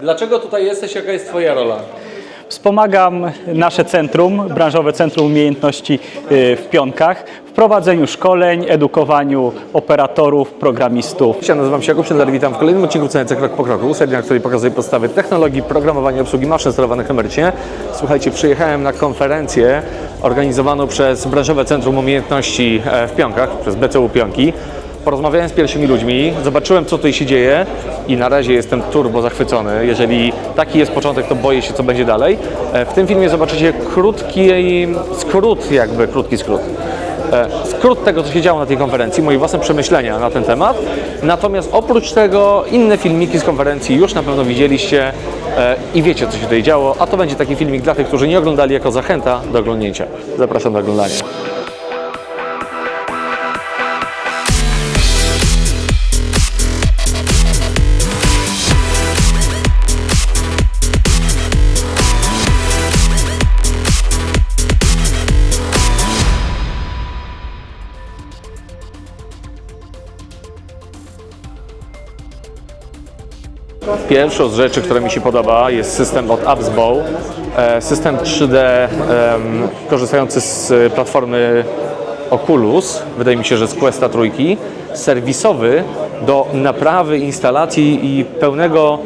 Dlaczego tutaj jesteś? Jaka jest Twoja rola? Wspomagam nasze centrum, branżowe Centrum Umiejętności y, w Pionkach w prowadzeniu szkoleń, edukowaniu operatorów, programistów. Ja nazywam się Jakub Szydler, witam w kolejnym odcinku CNC Krok po Kroku, serii, na której pokazuję podstawy technologii, programowania i obsługi maszyn sterowanych emerycznie. Słuchajcie, przyjechałem na konferencję organizowaną przez Branżowe Centrum Umiejętności e, w Pionkach, przez BCU Pionki. Porozmawiałem z pierwszymi ludźmi, zobaczyłem co tutaj się dzieje i na razie jestem turbo zachwycony. Jeżeli taki jest początek, to boję się co będzie dalej. E, W tym filmie zobaczycie krótki skrót, jakby krótki skrót. E, skrót tego, co się działo na tej konferencji, moje własne przemyślenia na ten temat. Natomiast oprócz tego inne filmiki z konferencji już na pewno widzieliście e, i wiecie, co się tutaj działo, a to będzie taki filmik dla tych, którzy nie oglądali jako zachęta do oglądnięcia. Zapraszam do oglądania. Pierwszą z rzeczy, która mi się podoba, jest system od Appsbow. E, System 3D em, korzystający z platformy Oculus, wydaje mi się, że z Questa trójki, serwisowy do naprawy instalacji i pełnego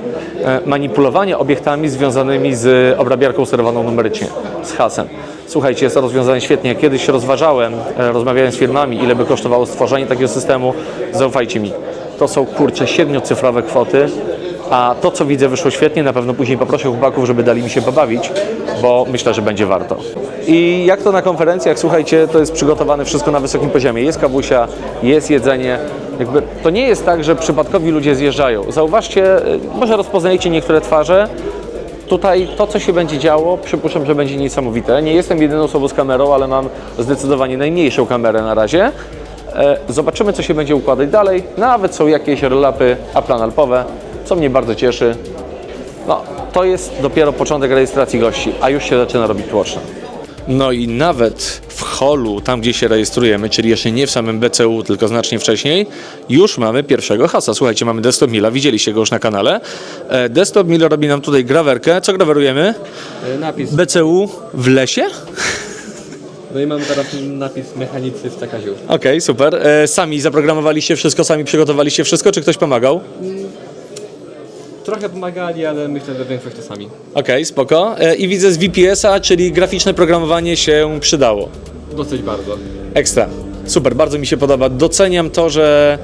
e, manipulowania obiektami związanymi z obrabiarką sterowaną numerycznie, z hasem. Słuchajcie, jest to rozwiązanie świetnie. Kiedyś rozważałem, e, rozmawiałem z firmami, ile by kosztowało stworzenie takiego systemu. Zaufajcie mi, to są kurcze siedmiocyfrowe kwoty, a to, co widzę, wyszło świetnie. Na pewno później poproszę chłopaków, żeby dali mi się pobawić, bo myślę, że będzie warto. I jak to na konferencjach, słuchajcie, to jest przygotowane wszystko na wysokim poziomie. Jest kawusia, jest jedzenie. Jakby to nie jest tak, że przypadkowi ludzie zjeżdżają. Zauważcie, y, może rozpoznajecie niektóre twarze. Tutaj to, co się będzie działo, przypuszczam, że będzie niesamowite. Nie jestem jedyną osobą z kamerą, ale mam zdecydowanie najmniejszą kamerę na razie. E, Zobaczymy, co się będzie układać dalej. Nawet są jakieś roll-upy aplanalpowe, co mnie bardzo cieszy. No, to jest dopiero początek rejestracji gości, a już się zaczyna robić tłoczno. No i nawet w holu, tam gdzie się rejestrujemy, czyli jeszcze nie w samym BCU, tylko znacznie wcześniej, już mamy pierwszego hasa. Słuchajcie, mamy Desktop Milla, widzieliście go już na kanale. E, Desktop Mill robi nam tutaj grawerkę. Co grawerujemy? E, Napis. BCU w lesie? No i mamy teraz napis mechanicy w Cakaziu. Okej, super. E, sami zaprogramowaliście wszystko, sami przygotowaliście wszystko, czy ktoś pomagał? Trochę pomagali, ale myślę, że większość to sami. Okej, spoko. E, I widzę z VPS-a, czyli graficzne programowanie się przydało. Dosyć bardzo. Ekstra. Super, bardzo mi się podoba. Doceniam to, że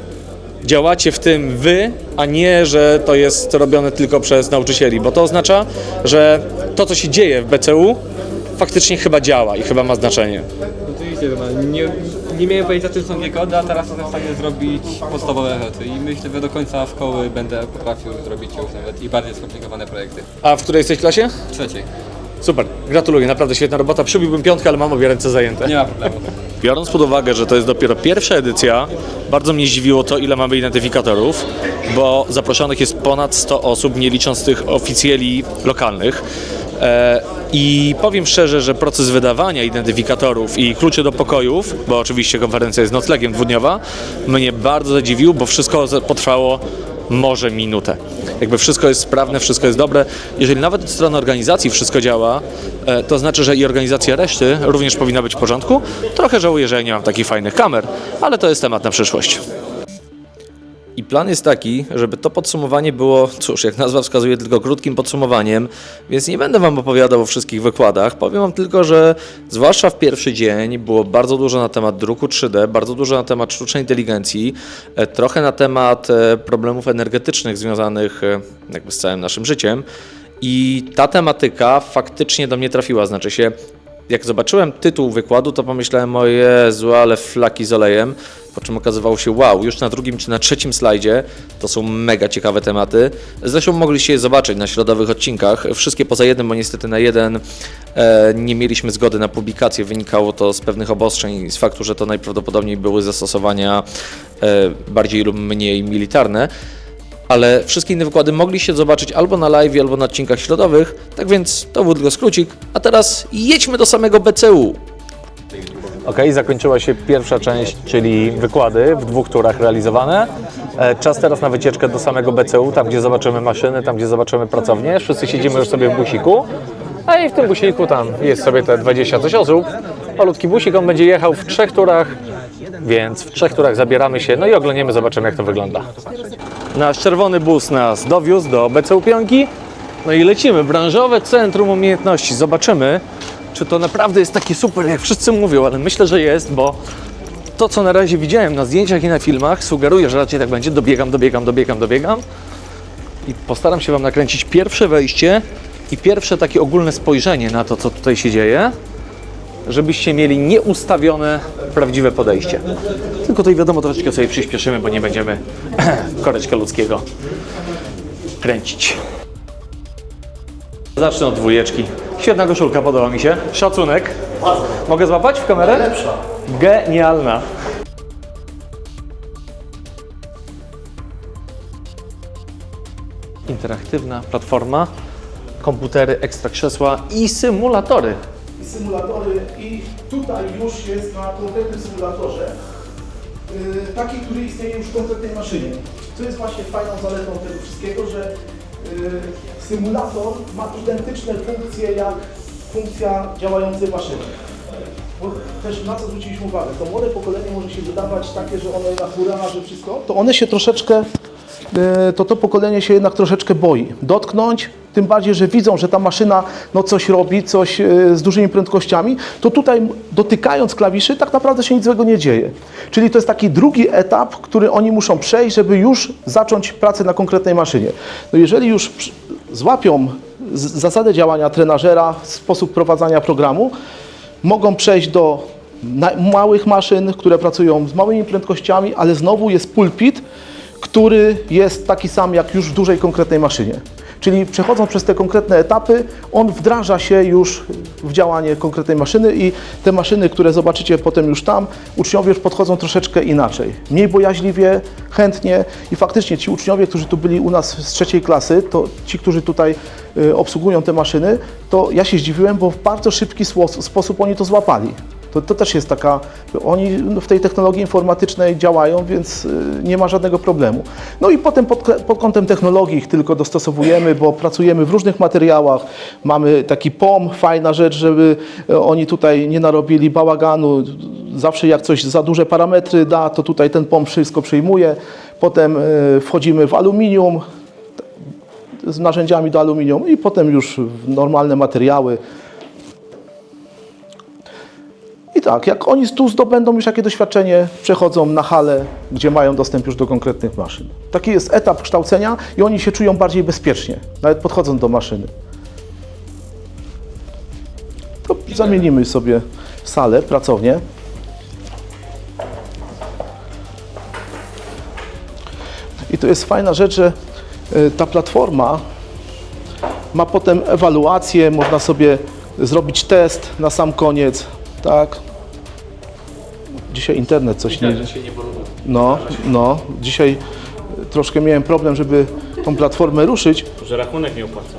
działacie w tym wy, a nie, że to jest robione tylko przez nauczycieli, bo to oznacza, że to, co się dzieje w BCU, faktycznie chyba działa i chyba ma znaczenie. Oczywiście, no, nie, nie miałem pojęcia czym są G-kody, a teraz jestem w stanie zrobić podstawowe rzeczy i myślę, że do końca szkoły będę potrafił zrobić już nawet i bardziej skomplikowane projekty. A w której jesteś klasie? Trzeciej. Super, gratuluję, naprawdę świetna robota. Przybiłbym piątkę, ale mam obie ręce zajęte. Nie ma problemu. Biorąc pod uwagę, że to jest dopiero pierwsza edycja, bardzo mnie zdziwiło to, ile mamy identyfikatorów, bo zaproszonych jest ponad 100 osób, nie licząc tych oficjeli lokalnych. E, I powiem szczerze, że proces wydawania identyfikatorów i kluczy do pokojów, bo oczywiście konferencja jest noclegiem dwudniowa, mnie bardzo zadziwił, bo wszystko potrwało może minutę. Jakby wszystko jest sprawne, wszystko jest dobre. Jeżeli nawet od strony organizacji wszystko działa, e, to znaczy, że i organizacja reszty również powinna być w porządku. Trochę żałuję, że ja nie mam takich fajnych kamer, ale to jest temat na przyszłość. I plan jest taki, żeby to podsumowanie było, cóż, jak nazwa wskazuje, tylko krótkim podsumowaniem, więc nie będę Wam opowiadał o wszystkich wykładach. Powiem Wam tylko, że zwłaszcza w pierwszy dzień było bardzo dużo na temat druku 3D, bardzo dużo na temat sztucznej inteligencji, e, trochę na temat e, problemów energetycznych związanych e, jakby z całym naszym życiem. I ta tematyka faktycznie do mnie trafiła, znaczy się jak zobaczyłem tytuł wykładu, to pomyślałem, o Jezu, ale flaki z olejem, po czym okazywało się, wow, już na drugim czy na trzecim slajdzie. To są mega ciekawe tematy. Zresztą mogliście je zobaczyć na środowych odcinkach, wszystkie poza jednym, bo niestety na jeden e, nie mieliśmy zgody na publikację, wynikało to z pewnych obostrzeń i z faktu, że to najprawdopodobniej były zastosowania e, bardziej lub mniej militarne ale wszystkie inne wykłady mogliście zobaczyć albo na live, albo na odcinkach środowych, tak więc to był tylko skrócik. A teraz jedźmy do samego BCU. Ok, zakończyła się pierwsza część, czyli wykłady w dwóch turach realizowane. E, Czas teraz na wycieczkę do samego BCU, tam gdzie zobaczymy maszyny, tam gdzie zobaczymy pracownię. Wszyscy siedzimy już sobie w busiku. A i w tym busiku tam jest sobie te 20 coś osób. Malutki busik, on będzie jechał w trzech turach, więc w trzech turach zabieramy się, no i oglądniemy, zobaczymy jak to wygląda. Nasz czerwony bus nas dowiózł do BCU Pionki. No i lecimy, branżowe centrum umiejętności. Zobaczymy, czy to naprawdę jest takie super, jak wszyscy mówią, ale myślę, że jest, bo to, co na razie widziałem na zdjęciach i na filmach, sugeruje, że raczej tak będzie. Dobiegam, dobiegam, dobiegam, dobiegam. I postaram się Wam nakręcić pierwsze wejście i pierwsze takie ogólne spojrzenie na to, co tutaj się dzieje, żebyście mieli nieustawione, prawdziwe podejście. Tylko tutaj wiadomo, troszeczkę sobie przyspieszymy, bo nie będziemy koreczka ludzkiego kręcić. Zacznę od dwójeczki. Świetna koszulka, podoba mi się. Szacunek. Mogę złapać w kamerę? Lepsza. Genialna. Interaktywna platforma, komputery, ekstra krzesła i symulatory. Symulatory i tutaj już jest na konkretnym symulatorze yy, taki, który istnieje już w konkretnej maszynie. Co jest właśnie fajną zaletą tego wszystkiego, że yy, symulator ma identyczne funkcje jak funkcja działającej maszyny. Też na co zwróciliśmy uwagę, to młode pokolenie może się wydawać takie, że one na hura, że wszystko, to one się troszeczkę, yy, to to pokolenie się jednak troszeczkę boi dotknąć, tym bardziej, że widzą, że ta maszyna no, coś robi, coś yy, z dużymi prędkościami, to tutaj dotykając klawiszy tak naprawdę się nic złego nie dzieje. Czyli to jest taki drugi etap, który oni muszą przejść, żeby już zacząć pracę na konkretnej maszynie. No jeżeli już złapią zasadę działania trenażera, sposób prowadzenia programu, mogą przejść do małych maszyn, które pracują z małymi prędkościami, ale znowu jest pulpit, który jest taki sam jak już w dużej konkretnej maszynie. Czyli przechodząc przez te konkretne etapy, on wdraża się już w działanie konkretnej maszyny i te maszyny, które zobaczycie potem już tam, uczniowie już podchodzą troszeczkę inaczej. Mniej bojaźliwie, chętnie i faktycznie ci uczniowie, którzy tu byli u nas z trzeciej klasy, to ci, którzy tutaj y, obsługują te maszyny, to ja się zdziwiłem, bo w bardzo szybki sposób oni to złapali. To, to też jest taka, oni w tej technologii informatycznej działają, więc y, nie ma żadnego problemu. No i potem pod, pod kątem technologii ich tylko dostosowujemy, bo pracujemy w różnych materiałach. Mamy taki POM, fajna rzecz, żeby y, oni tutaj nie narobili bałaganu. Zawsze jak coś za duże parametry da, to tutaj ten POM wszystko przyjmuje. Potem y, wchodzimy w aluminium, z narzędziami do aluminium i potem już w normalne materiały. I tak, jak oni tu zdobędą już jakie doświadczenie, przechodzą na halę, gdzie mają dostęp już do konkretnych maszyn. Taki jest etap kształcenia i oni się czują bardziej bezpiecznie, nawet podchodząc do maszyny. To zamienimy sobie salę, pracownię. I to jest fajna rzecz, że y, ta platforma ma potem ewaluację, można sobie zrobić test na sam koniec, tak. Dzisiaj internet coś nie... No, no. Dzisiaj troszkę miałem problem, żeby tą platformę ruszyć. Że rachunek nie opłaca.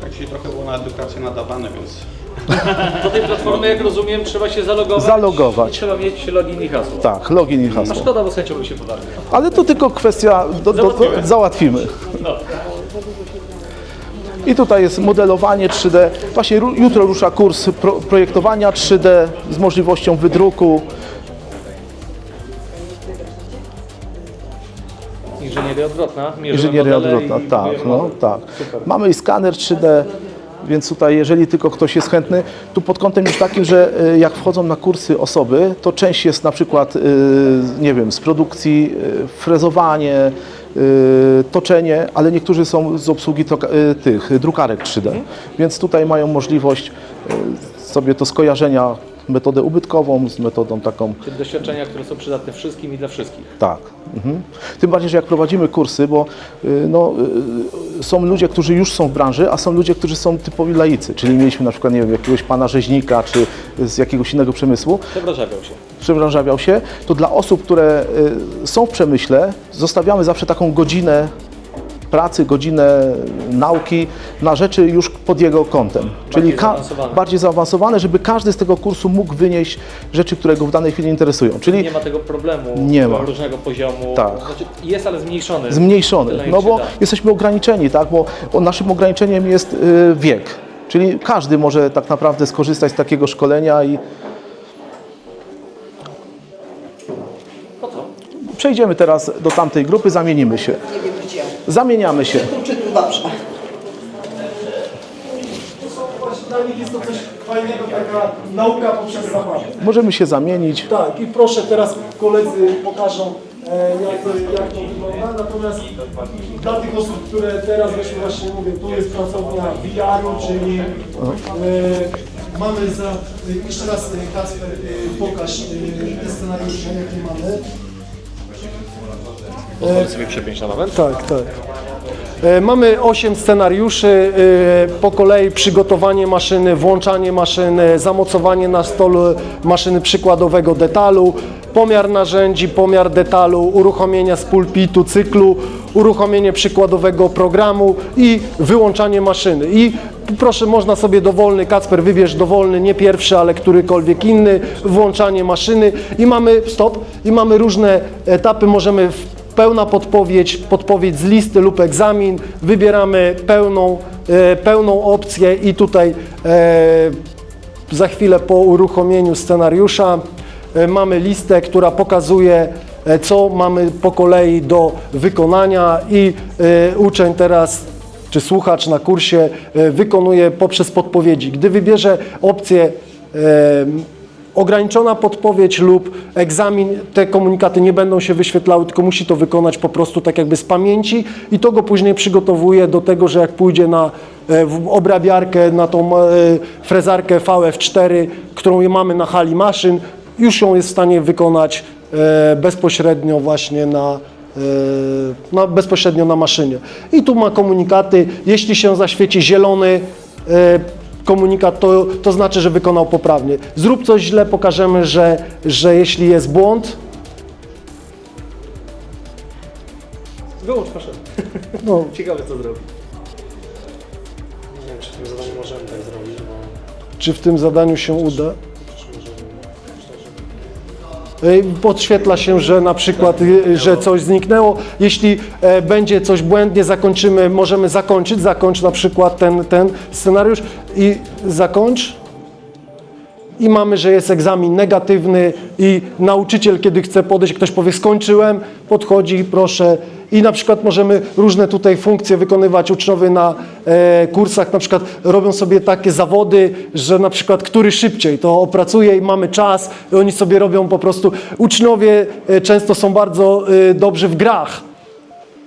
Tak się trochę było na edukację nadawane, więc Do tej platformy, jak rozumiem, trzeba się zalogować. Zalogować. I trzeba mieć login i hasło. Tak, login i A hasło. szkoda, bo z chęcią bym się pobawił. Ale to tylko kwestia, do, do, do, załatwimy. I tutaj jest modelowanie 3D. Właśnie jutro rusza kurs pro, projektowania 3D z możliwością wydruku. Inżynieria odwrotna. Inżynieria odwrotna, i tak, no, model. tak. Mamy i skaner 3D, więc tutaj jeżeli tylko ktoś jest chętny, tu pod kątem już takim, że y, jak wchodzą na kursy osoby, to część jest na przykład, y, nie wiem, z produkcji, y, frezowanie, toczenie, ale niektórzy są z obsługi y, tych drukarek 3D, więc tutaj mają możliwość y, sobie to skojarzenia metodę ubytkową z metodą taką Czyli doświadczenia, które są przydatne wszystkim i dla wszystkich. tak. Mhm. Tym bardziej, że jak prowadzimy kursy, bo y, no, y, są ludzie, którzy już są w branży, a są ludzie, którzy są typowi laicy. Czyli mieliśmy na przykład, nie wiem, jakiegoś pana rzeźnika, czy z jakiegoś innego przemysłu, Przewrażawiał się. Przebranżawiał się, to dla osób, które y, są w przemyśle, zostawiamy zawsze taką godzinę pracy, godzinę nauki na rzeczy już pod jego kątem. Czyli ka- zaawansowane. bardziej zaawansowane, żeby każdy z tego kursu mógł wynieść rzeczy, które go w danej chwili interesują. Czyli Nie ma tego problemu Nie ma. różnego poziomu. Tak. Znaczy, jest, ale zmniejszony. zmniejszony, Tyle no bo da. jesteśmy ograniczeni, tak? Bo naszym ograniczeniem jest y, wiek. Czyli każdy może tak naprawdę skorzystać z takiego szkolenia i przejdziemy teraz do tamtej grupy, zamienimy się. Nie wiem gdzie. Zamieniamy się. Tu czy tu dobrze. Dla nich jest to coś fajnego, taka nauka poprzez zabawę. Możemy się zamienić. Tak, i proszę teraz koledzy pokażą e, jak, to, jak to wygląda. Natomiast dla tych osób, które teraz właśnie, właśnie mówię, tu jest pracownia VR-u, czyli e, mamy za, jeszcze raz e, Kacper e, pokaż e, te scenariusze jakie mamy. Pozwolę sobie przepiąć na moment. Tak, tak. E, Mamy 8 scenariuszy, e, po kolei przygotowanie maszyny, włączanie maszyny, zamocowanie na stole maszyny przykładowego detalu, pomiar narzędzi, pomiar detalu, uruchomienia z pulpitu cyklu, uruchomienie przykładowego programu i wyłączanie maszyny. I proszę, można sobie dowolny, Kacper wybierz dowolny, nie pierwszy, ale którykolwiek inny, włączanie maszyny i mamy, stop, i mamy różne etapy, możemy w pełna podpowiedź, podpowiedź z listy lub egzamin, wybieramy pełną, e, pełną opcję i tutaj e, za chwilę po uruchomieniu scenariusza e, mamy listę, która pokazuje co mamy po kolei do wykonania i uczeń teraz czy słuchacz na kursie wykonuje poprzez podpowiedzi. Gdy wybierze opcję ograniczona podpowiedź lub egzamin, te komunikaty nie będą się wyświetlały, tylko musi to wykonać po prostu tak jakby z pamięci i to go później przygotowuje do tego, że jak pójdzie na e, obrabiarkę, na tą e, frezarkę VF4, którą mamy na hali maszyn, już ją jest w stanie wykonać e, bezpośrednio właśnie na, na, bezpośrednio na maszynie. I tu ma komunikaty, jeśli się zaświeci zielony, komunikat, to, to znaczy, że wykonał poprawnie. Zrób coś źle, pokażemy, że, że jeśli jest błąd, Wyłącz proszę. no, Ciekawe co zrobi. Nie wiem, czy w tym zadaniu możemy tak zrobić, bo czy w tym zadaniu się uda. Ej, Podświetla się, że na przykład, y, że coś zniknęło. Jeśli e, będzie coś błędnie, zakończymy, możemy zakończyć, zakończ na przykład ten, ten scenariusz i zakończ. I mamy, że jest egzamin negatywny i nauczyciel, kiedy chce podejść, ktoś powie skończyłem, podchodzi, proszę. I na przykład możemy różne tutaj funkcje wykonywać. Uczniowie na e, kursach na przykład robią sobie takie zawody, że na przykład który szybciej to opracuje i mamy czas i oni sobie robią po prostu. Uczniowie e, często są bardzo e, dobrzy w grach.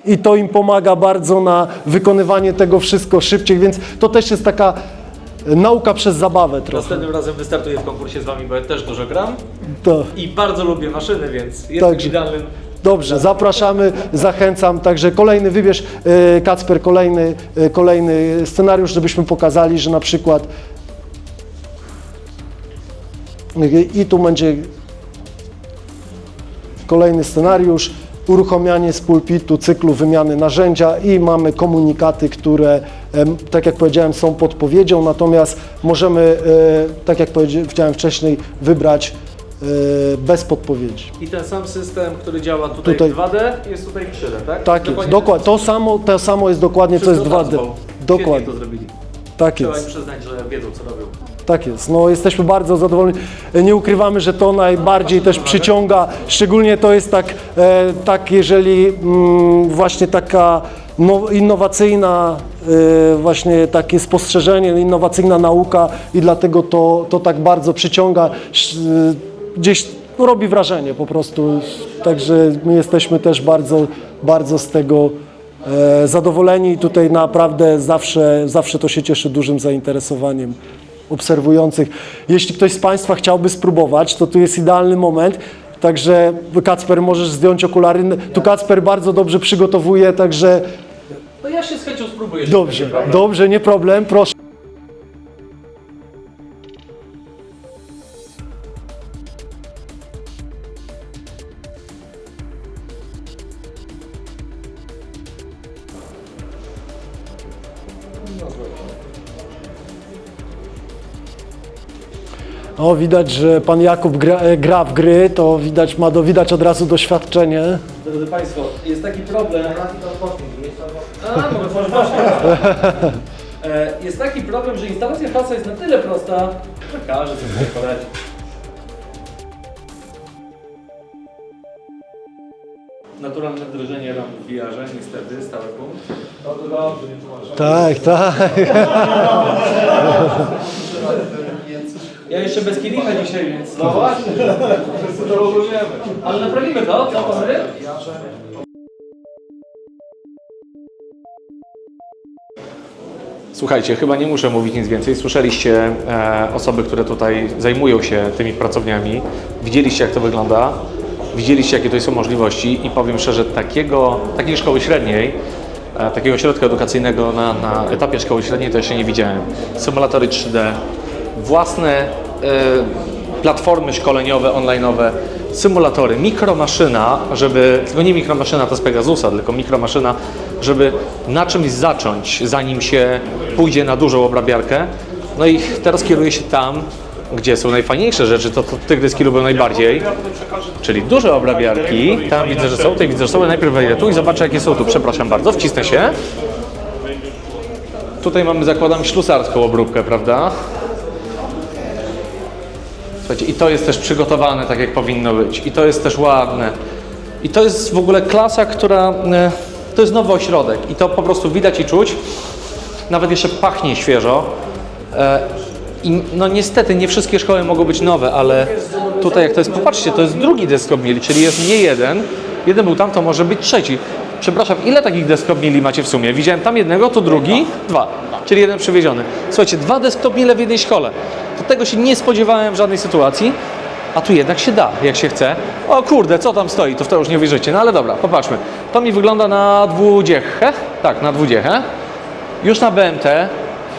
I to im pomaga bardzo na wykonywanie tego wszystko szybciej, więc to też jest taka nauka przez zabawę trochę. Następnym razem wystartuję w konkursie z Wami, bo ja też dużo gram To. i bardzo lubię maszyny, więc jestem Także- idealnym Dobrze, zapraszamy, zachęcam. Także kolejny wybierz, e, Kacper, kolejny, e, kolejny scenariusz, żebyśmy pokazali, że na przykład i tu będzie kolejny scenariusz, uruchamianie z pulpitu cyklu wymiany narzędzia i mamy komunikaty, które, tak jak powiedziałem, są podpowiedzią, natomiast możemy, e, tak jak powiedziałem wcześniej, wybrać bez podpowiedzi. I ten sam system, który działa tutaj, Tutaj. w 2D, jest tutaj w 3D, tak? Tak jest, dokładnie. To samo, to samo jest dokładnie, to jest 2D. Dokładnie. Dokładnie, to zrobili. tak Trzeba im jest, przyznać, że wiedzą, co robią. tak jest. No, jesteśmy bardzo zadowoleni. Nie ukrywamy, że to najbardziej też przyciąga, szczególnie to jest tak, e, tak jeżeli mm, właśnie taka no, innowacyjna, e, właśnie takie spostrzeżenie, innowacyjna nauka i dlatego to, to tak bardzo przyciąga. Sz- Gdzieś no, robi wrażenie po prostu. Także my jesteśmy też bardzo, bardzo z tego e, zadowoleni i tutaj naprawdę zawsze, zawsze to się cieszy dużym zainteresowaniem obserwujących. Jeśli ktoś z Państwa chciałby spróbować, to tu jest idealny moment. Także Kacper, możesz zdjąć okulary. Tu Kacper bardzo dobrze przygotowuje, także No ja się z chęcią spróbuję. dobrze, dobrze, nie problem, proszę. O, widać, że pan Jakub gra, e, gra w gry, to widać, ma do, widać od razu doświadczenie. Drodzy Państwo, jest taki problem. A, mogę otworzyć E, Jest taki problem, że instalacja pasa jest na tyle prosta, że każdy sobie poradzi. Naturalne drżenie ram w VR-ze, niestety, stały punkt. Bardzo dobrze, nie tłumaczę. Tak, tak. Ja jeszcze bez kielicha dzisiaj, więc... No właśnie, to rozumiemy. Ale naprawimy to, co panowie? Słuchajcie, chyba nie muszę mówić nic więcej. Słyszeliście e, osoby, które tutaj zajmują się tymi pracowniami. Widzieliście, jak to wygląda. Widzieliście, jakie to są możliwości i powiem szczerze, takiego, takiej szkoły średniej, e, takiego ośrodka edukacyjnego na, na etapie szkoły średniej to jeszcze nie widziałem. Symulatory 3D, własne e, platformy szkoleniowe, online'owe, symulatory, mikromaszyna, żeby, tylko nie mikromaszyna to z Pegasusa, tylko mikromaszyna, żeby na czymś zacząć, zanim się pójdzie na dużą obrabiarkę. No i teraz kieruję się tam, gdzie są najfajniejsze rzeczy, to, to tygryski lubią najbardziej, czyli duże obrabiarki. Tam widzę, że są, tutaj widzę, że są. Najpierw wejdę tu i zobaczę, jakie są tu. Przepraszam bardzo, wcisnę się. Tutaj mamy, zakładam, ślusarską obróbkę, prawda? Słuchajcie, i to jest też przygotowane tak, jak powinno być. I to jest też ładne. I to jest w ogóle klasa, która... e, To jest nowy ośrodek i to po prostu widać i czuć. Nawet jeszcze pachnie świeżo. E, I no niestety nie wszystkie szkoły mogą być nowe, ale tutaj jak to jest, popatrzcie, to jest drugi desktop mieli, czyli jest nie jeden. Jeden był tam, to może być trzeci. Przepraszam, ile takich desktop mieli macie w sumie? Widziałem tam jednego, tu drugi, dwa, czyli jeden przywieziony. Słuchajcie, dwa desktop miele w jednej szkole. To tego się nie spodziewałem w żadnej sytuacji, a tu jednak się da, jak się chce. O kurde, co tam stoi, to w to już nie wierzycie. No ale dobra, popatrzmy. To mi wygląda na dwudziechę, tak, na dwudziechę. Już na BMT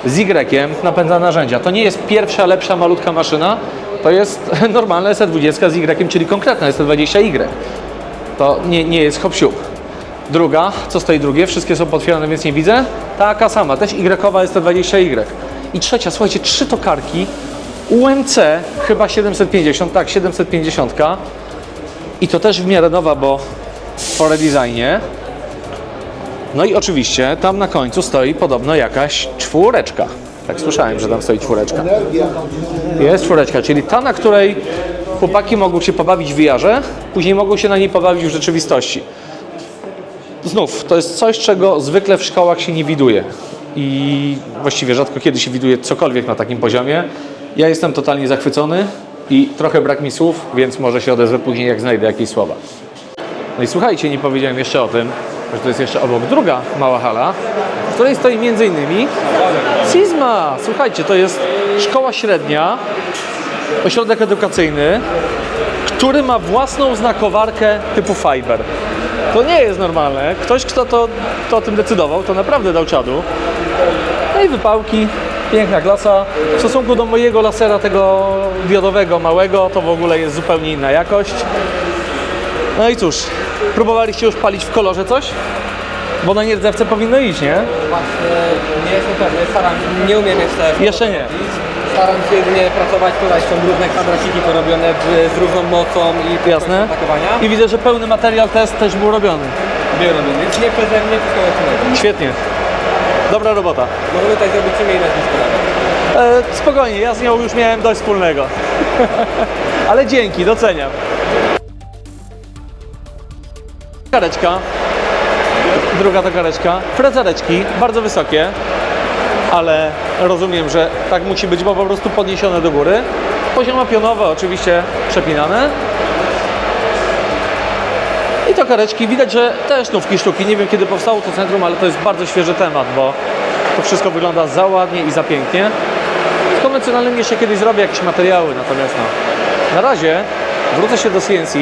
z Y napędza narzędzia. To nie jest pierwsza, lepsza, malutka maszyna, to jest normalna SE20 z Y, czyli konkretna SE20Y. To nie, nie jest hop siup. Druga, co stoi drugie? Wszystkie są potwierdzone, więc nie widzę. Taka sama, też Y ST20Y. I trzecia, słuchajcie, trzy tokarki UMC, chyba 750, tak, 750. I to też w miarę nowa, bo po redesignie. No i oczywiście tam na końcu stoi podobno jakaś czwóreczka. Tak słyszałem, że tam stoi czwóreczka. Jest czwóreczka, czyli ta, na której chłopaki mogą się pobawić w VR-ze, później mogą się na niej pobawić w rzeczywistości. Znów, to jest coś, czego zwykle w szkołach się nie widuje. I właściwie rzadko kiedy się widuje cokolwiek na takim poziomie. Ja jestem totalnie zachwycony i trochę brak mi słów, więc może się odezwę później, jak znajdę jakieś słowa. No i słuchajcie, nie powiedziałem jeszcze o tym, że to jest jeszcze obok druga mała hala, w której stoi innymi Sisma. Słuchajcie, to jest szkoła średnia, ośrodek edukacyjny, który ma własną znakowarkę typu Fiber. To nie jest normalne. Ktoś, kto to, to o tym decydował, to naprawdę dał czadu. No i wypałki, piękna klasa. W stosunku do mojego lasera, tego diodowego, małego, to w ogóle jest zupełnie inna jakość. No i cóż, próbowaliście już palić w kolorze coś? Bo na nierdzewce powinno iść, nie? Właśnie nie jestem pewny, staram nie umiem jeszcze. Jeszcze nie. Staram się jedynie pracować, tutaj są różne kwadraciki porobione w, z różną mocą i Jasne. atakowania. I widzę, że pełny materiał test też był robiony. Był robiony, więc nie przeze mnie, tylko lecimy. Świetnie. Dobra robota. Możemy tutaj zrobić imię i nazwisko nawet. E, spokojnie, ja z nią już miałem dość wspólnego. Ale dzięki, doceniam. Kareczka. Druga to kareczka. Frezareczki, bardzo wysokie, ale rozumiem, że tak musi być, bo po prostu podniesione do góry. Poziomo pionowe oczywiście przepinane. I to kareczki, widać, że też nówki sztuki. Nie wiem kiedy powstało to centrum, ale to jest bardzo świeży temat, bo to wszystko wygląda za ładnie i za pięknie. Z konwencjonalnym jeszcze kiedyś zrobię jakieś materiały, natomiast no, na razie wrócę się do CNC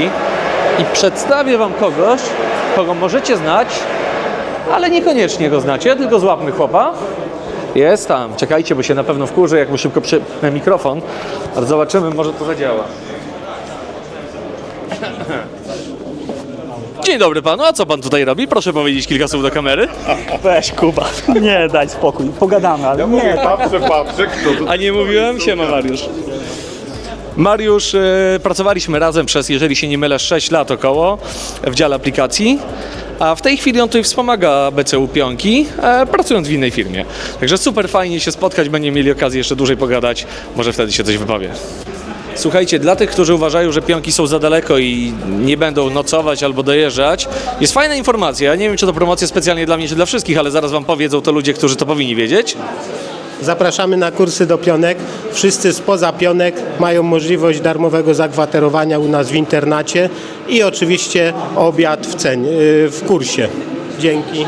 i przedstawię Wam kogoś, kogo możecie znać, ale niekoniecznie go znacie, tylko złapmy chłopa. Jest tam, czekajcie, bo się na pewno wkurzę, jak mu szybko przypnę mikrofon, ale zobaczymy, może to zadziała. Dzień dobry panu, a co pan tutaj robi? Proszę powiedzieć kilka słów do kamery. Weź Kuba, nie daj spokój, pogadamy, ale nie. Patrzę, patrzę, kto tu A nie mówiłem? Siema Mariusz. Mariusz, e, pracowaliśmy razem przez, jeżeli się nie mylę, 6 lat około w dziale aplikacji, a w tej chwili on tutaj wspomaga BCU Pionki, e, pracując w innej firmie. Także super fajnie się spotkać, będziemy mieli okazję jeszcze dłużej pogadać, może wtedy się coś wypowie. Słuchajcie, dla tych, którzy uważają, że pionki są za daleko i nie będą nocować albo dojeżdżać, jest fajna informacja. Ja nie wiem, czy to promocja specjalnie dla mnie, czy dla wszystkich, ale zaraz Wam powiedzą to ludzie, którzy to powinni wiedzieć. Zapraszamy na kursy do pionek. Wszyscy spoza pionek mają możliwość darmowego zakwaterowania u nas w internacie i oczywiście obiad w cenie, y, w kursie. Dzięki.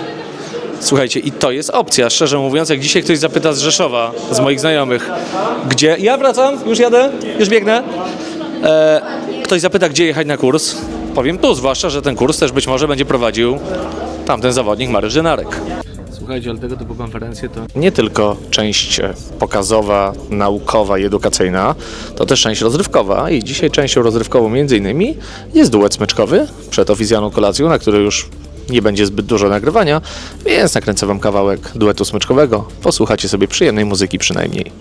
Słuchajcie, i to jest opcja, szczerze mówiąc, jak dzisiaj ktoś zapyta z Rzeszowa, z moich znajomych, gdzie... Ja wracam, już jadę, już biegnę. E, ktoś zapyta, gdzie jechać na kurs, powiem tu, zwłaszcza, że ten kurs też być może będzie prowadził tamten zawodnik Mariusz Dynarek. Ale tego typu konferencje to nie tylko część e, pokazowa, naukowa i edukacyjna, to też część rozrywkowa i dzisiaj częścią rozrywkową między innymi jest duet smyczkowy przed oficjalną kolacją, na której już nie będzie zbyt dużo nagrywania, więc nakręcę wam kawałek duetu smyczkowego. Posłuchacie sobie przyjemnej muzyki przynajmniej.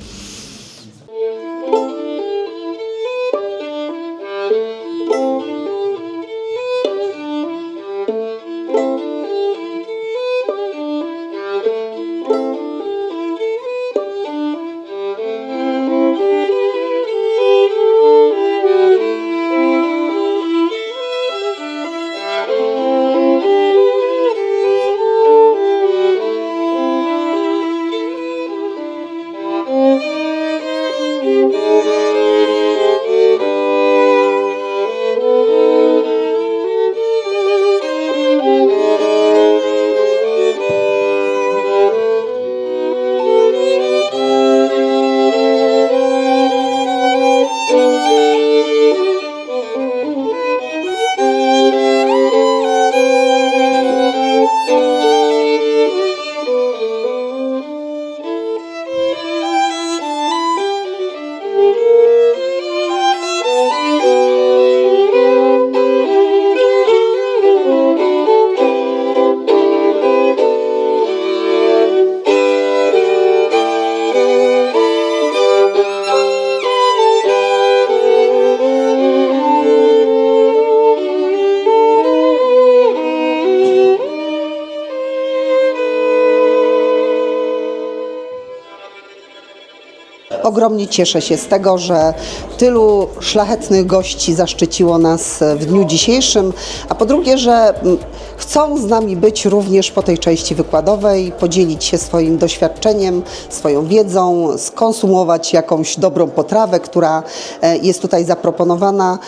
Ogromnie cieszę się z tego, że tylu szlachetnych gości zaszczyciło nas w dniu dzisiejszym, a po drugie, że mm, chcą z nami być również po tej części wykładowej, podzielić się swoim doświadczeniem, swoją wiedzą, skonsumować jakąś dobrą potrawę, która e, jest tutaj zaproponowana.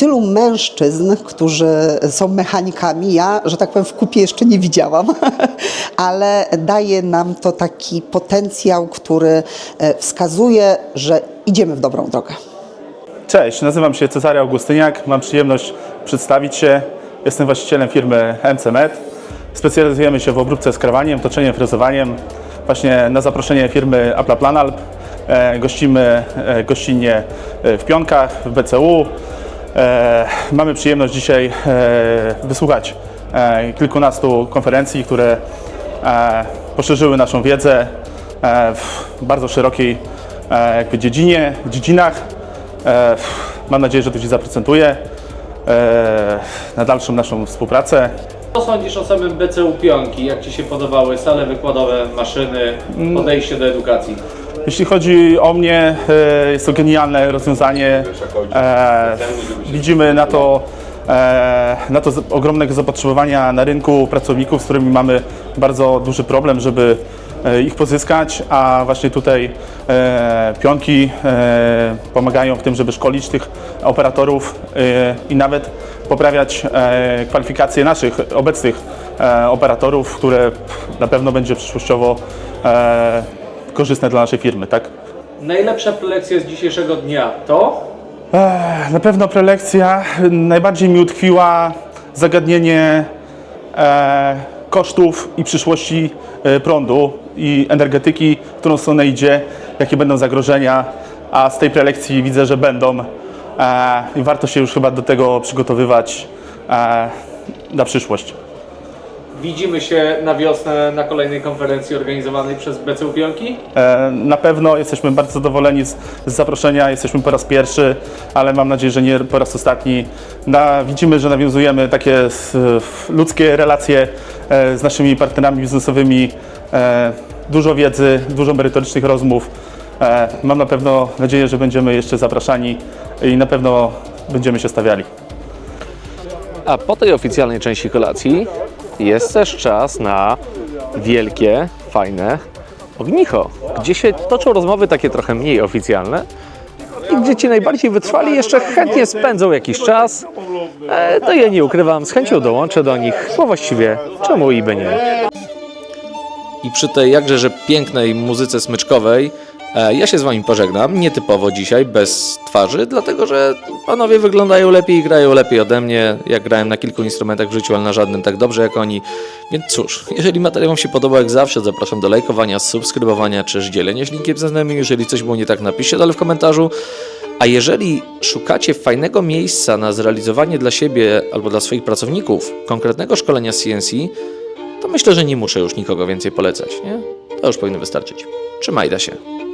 Tylu mężczyzn, którzy są mechanikami, ja, że tak powiem, w kupie jeszcze nie widziałam, ale daje nam to taki potencjał, który e, wskazuje, że idziemy w dobrą drogę. Cześć, nazywam się Cezary Augustyniak. Mam przyjemność przedstawić się. Jestem właścicielem firmy MCMed. Specjalizujemy się w obróbce skrawaniem, toczeniem, frezowaniem. Właśnie na zaproszenie firmy Apla Planalp e, gościmy e, gościnnie w Pionkach, w BCU. E, mamy przyjemność dzisiaj e, wysłuchać e, kilkunastu konferencji, które e, poszerzyły naszą wiedzę e, w bardzo szerokiej e, jakby dziedzinie, dziedzinach. E, Mam nadzieję, że to się zaprezentuje e, na dalszą naszą współpracę. Co sądzisz o samym BCU Pionki? Jak Ci się podobały sale wykładowe, maszyny, podejście do edukacji? Jeśli chodzi o mnie, e, jest to genialne rozwiązanie. E, Widzimy na to, e, na to ogromnego zapotrzebowania na rynku pracowników, z którymi mamy bardzo duży problem, żeby ich pozyskać, a właśnie tutaj pionki pomagają w tym, żeby szkolić tych operatorów i nawet poprawiać kwalifikacje naszych obecnych operatorów, które na pewno będzie przyszłościowo korzystne dla naszej firmy, tak? Najlepsza prelekcja z dzisiejszego dnia to? Ech, Na pewno prelekcja najbardziej mi utkwiła zagadnienie e, kosztów i przyszłości e, prądu i energetyki, w którą stronę idzie, jakie będą zagrożenia, a z tej prelekcji widzę, że będą e, i warto się już chyba do tego przygotowywać. E, na przyszłość. Widzimy się na wiosnę na kolejnej konferencji organizowanej przez BCU Pionki. E, Na pewno jesteśmy bardzo zadowoleni z, z zaproszenia. Jesteśmy po raz pierwszy, ale mam nadzieję, że nie po raz ostatni. Na, widzimy, że nawiązujemy takie s- ludzkie relacje e, z naszymi partnerami biznesowymi. E, Dużo wiedzy, dużo merytorycznych rozmów. E, Mam na pewno nadzieję, że będziemy jeszcze zapraszani i na pewno będziemy się stawiali. A po tej oficjalnej części kolacji jest też czas na wielkie, fajne ognicho, gdzie się toczą rozmowy takie trochę mniej oficjalne i gdzie ci najbardziej wytrwali jeszcze chętnie spędzą jakiś czas. E, no ja nie ukrywam, z chęcią dołączę do nich, bo właściwie czemu i by nie. I przy tej jakże pięknej muzyce smyczkowej ja się z wami pożegnam, nietypowo dzisiaj, bez twarzy, dlatego że panowie wyglądają lepiej i grają lepiej ode mnie. Ja grałem na kilku instrumentach w życiu, ale na żadnym tak dobrze jak oni. Więc cóż, jeżeli materiał wam się podobał jak zawsze, zapraszam do lajkowania, subskrybowania czy dzielenia się linkiem ze znajomymi. Jeżeli coś było nie tak, napiszcie dole w komentarzu. A jeżeli szukacie fajnego miejsca na zrealizowanie dla siebie albo dla swoich pracowników konkretnego szkolenia CNC, to myślę, że nie muszę już nikogo więcej polecać, nie? To już powinno wystarczyć. Trzymajcie się.